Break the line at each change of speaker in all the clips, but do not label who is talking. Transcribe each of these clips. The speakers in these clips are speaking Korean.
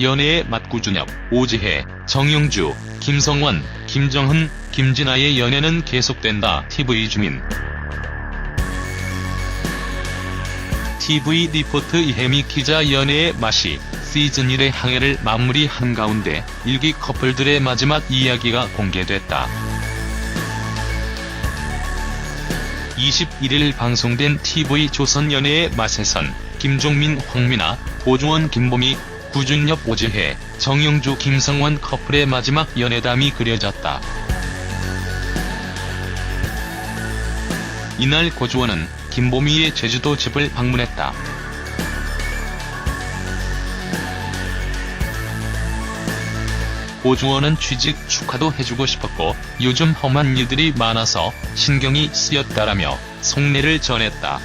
연애의 맛구준엽, 오지혜, 정영주, 김성원, 김정은, 김진아의 연애는 계속된다. TV 주민 TV 리포트 이혜미 기자 연애의 맛이 시즌 1의 항해를 마무리한 가운데 일기 커플들의 마지막 이야기가 공개됐다. 21일 방송된 TV 조선 연애의 맛에선 김종민, 황미나, 고주원, 김보미, 구준엽, 오지혜, 정영주, 김성원 커플의 마지막 연애담이 그려졌다. 이날 고주원은 김보미의 제주도 집을 방문했다. 고주원은 취직 축하도 해주고 싶었고 요즘 험한 일들이 많아서 신경이 쓰였다라며 속내를 전했다.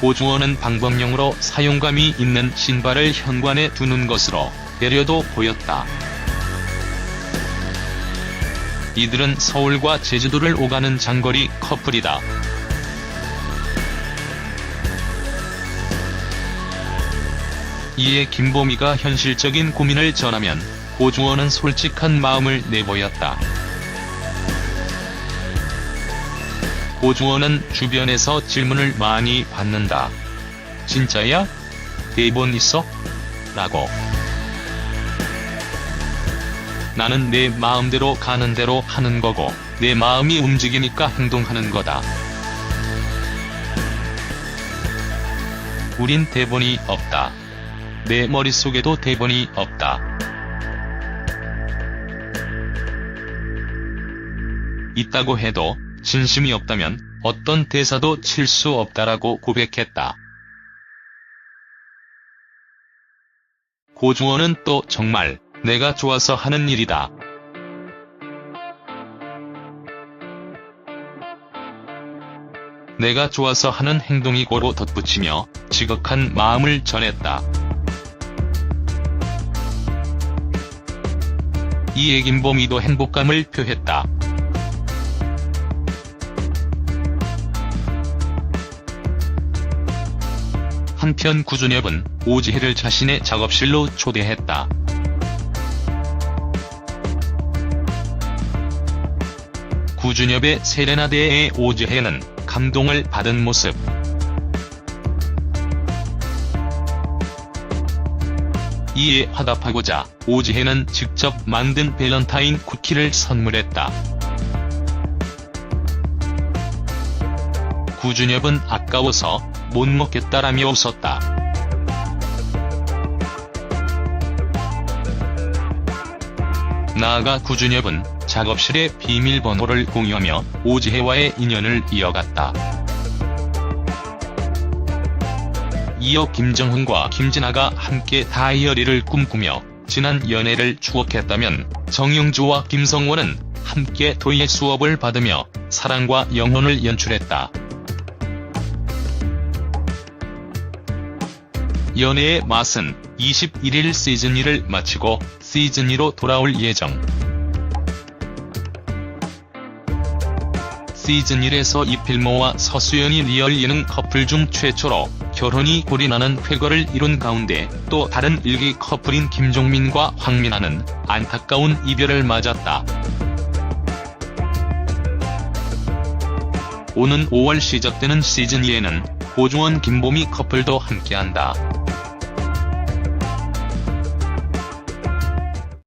고주원은 방법용으로 사용감이 있는 신발을 현관에 두는 것으로 배려도 보였다. 이들은 서울과 제주도를 오가는 장거리 커플이다. 이에 김보미가 현실적인 고민을 전하면 고주원은 솔직한 마음을 내보였다. 고주원은 주변에서 질문을 많이 받는다. 진짜야? 대본 있어? 라고. 나는 내 마음대로 가는 대로 하는 거고, 내 마음이 움직이니까 행동하는 거다. 우린 대본이 없다. 내 머릿속에도 대본이 없다. 있다고 해도 진심이 없다면 어떤 대사도 칠 수 없다라고 고백했다. 고주원은 또 정말 내가 좋아서 하는 일이다. 내가 좋아서 하는 행동이고로 덧붙이며 지극한 마음을 전했다. 이에 김보미도 행복감을 표했다. 한편 구준엽은 오지혜를 자신의 작업실로 초대했다. 구준엽의 세레나데에 오지혜는 감동을 받은 모습. 이에 화답하고자 오지혜는 직접 만든 밸런타인 쿠키를 선물했다. 구준엽은 아까워서 못 먹겠다라며 웃었다. 나아가 구준엽은 작업실의 비밀번호를 공유하며 오지혜와의 인연을 이어갔다. 이어 김정훈과 김진아가 함께 다이어리를 꿈꾸며 지난 연애를 추억했다면 정영주와 김성원은 함께 도예 수업을 받으며 사랑과 영혼을 연출했다. 연애의 맛은 21일 시즌 1을 마치고 시즌 2로 돌아올 예정. 시즌 1에서 이필모와 서수연이 리얼 예능 커플 중 최초로 결혼이 골인하는 쾌거를 이룬 가운데 또 다른 일기 커플인 김종민과 황민아는 안타까운 이별을 맞았다. 오는 5월 시작되는 시즌 2에는 고중원 김보미 커플도 함께한다.